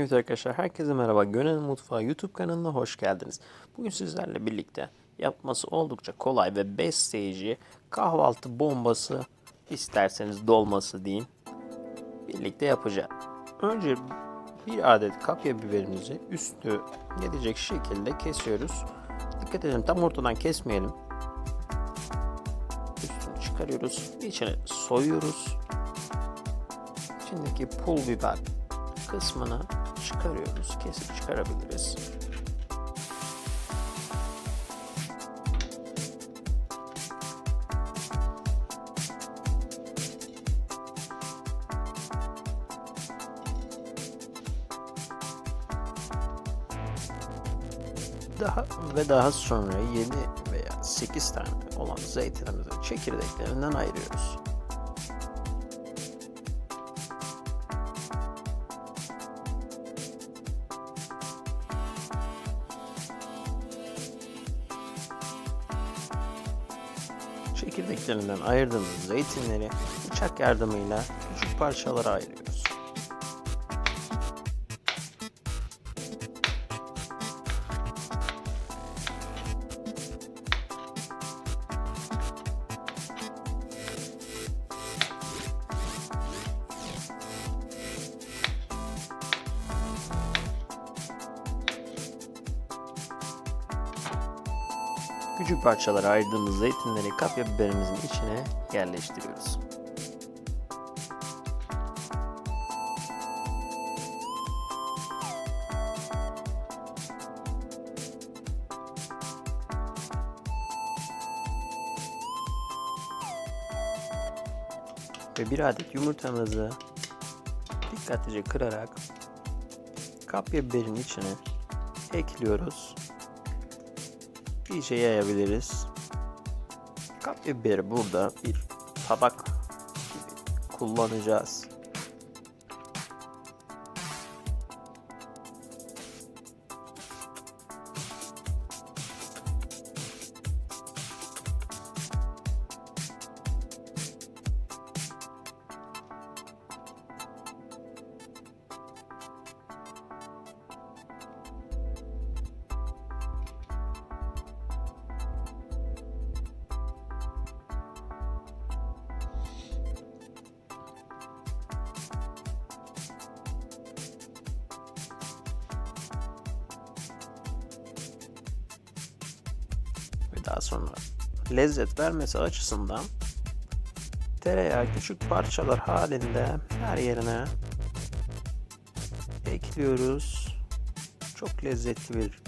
Evet arkadaşlar herkese merhaba. Gönül Mutfağı YouTube kanalına hoş geldiniz. Bugün sizlerle birlikte yapması oldukça kolay ve besleyici kahvaltı bombası isterseniz dolması deyin birlikte yapacağız. Önce bir adet kapya biberimizi üstü gelecek şekilde kesiyoruz. Dikkat edin tam ortadan kesmeyelim. Üstünü çıkarıyoruz. İçine soyuyoruz. İçindeki pul biber kısmını çıkarıyoruz. Kesip çıkarabiliriz. Daha ve daha sonra 7 veya 8 tane olan zeytinimizi çekirdeklerinden ayırıyoruz. Çekirdeklerinden ayırdığımız zeytinleri bıçak yardımıyla küçük parçalara ayırıyoruz. Küçük parçalara ayırdığımız zeytinleri kapya biberimizin içine yerleştiriyoruz. Ve bir adet yumurtamızı dikkatlice kırarak kapya biberin içine ekliyoruz iyice yayabiliriz. Kapya biberi burada bir tabak gibi kullanacağız. Ve daha sonra lezzet vermesi açısından tereyağı küçük parçalar halinde her yerine ekliyoruz. Çok lezzetli bir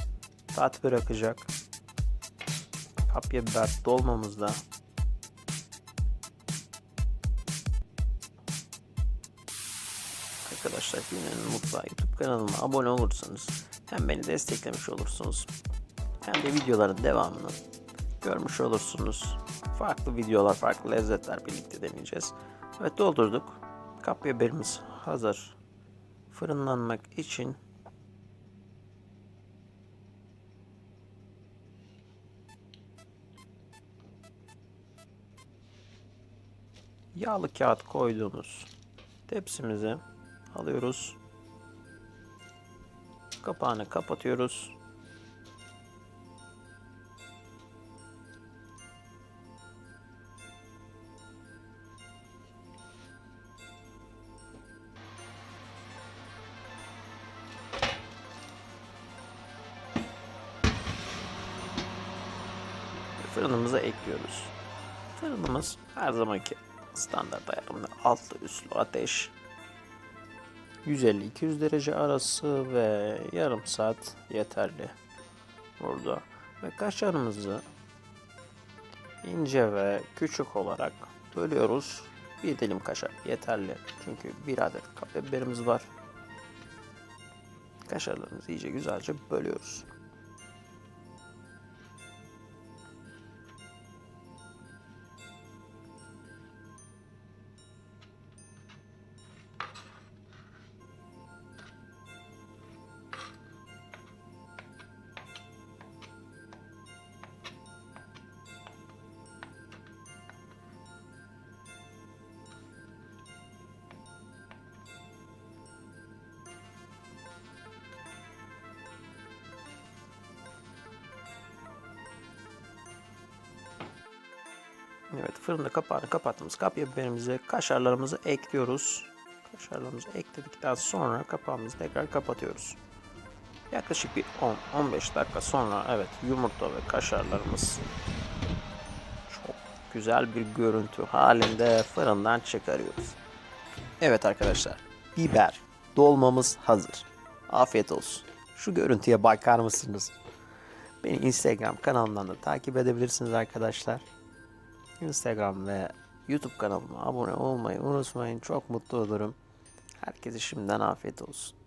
tat bırakacak. Kapya biber dolmamızda Arkadaşlar Güne'nin Mutfağı YouTube kanalıma abone olursanız hem beni desteklemiş olursunuz hem de videoların devamını görmüş olursunuz. Farklı videolar, farklı lezzetler birlikte deneyeceğiz. Evet doldurduk. Kapya biberimiz hazır. Fırınlanmak için yağlı kağıt koyduğumuz tepsimizi alıyoruz. Kapağını kapatıyoruz. Fırınımıza ekliyoruz. Fırınımız her zamanki standart ayarında altlı üstlü ateş 150-200 derece arası ve yarım saat yeterli burada. Ve kaşarımızı ince ve küçük olarak bölüyoruz. Bir dilim kaşar yeterli. Çünkü bir adet kapya biberimiz var. Kaşarlarımızı iyice güzelce bölüyoruz. Evet fırında kapağını kapattığımız kapya biberimizi, kaşarlarımızı ekliyoruz. Kaşarlarımızı ekledikten sonra kapağımızı tekrar kapatıyoruz. Yaklaşık bir 10-15 dakika sonra evet yumurta ve kaşarlarımız çok güzel bir görüntü halinde fırından çıkarıyoruz. Evet arkadaşlar biber dolmamız hazır. Afiyet olsun. Şu görüntüye bakar mısınız? Beni Instagram kanalımdan da takip edebilirsiniz arkadaşlar. Instagram ve YouTube kanalıma abone olmayı unutmayın. Çok mutlu olurum. Herkese şimdiden afiyet olsun.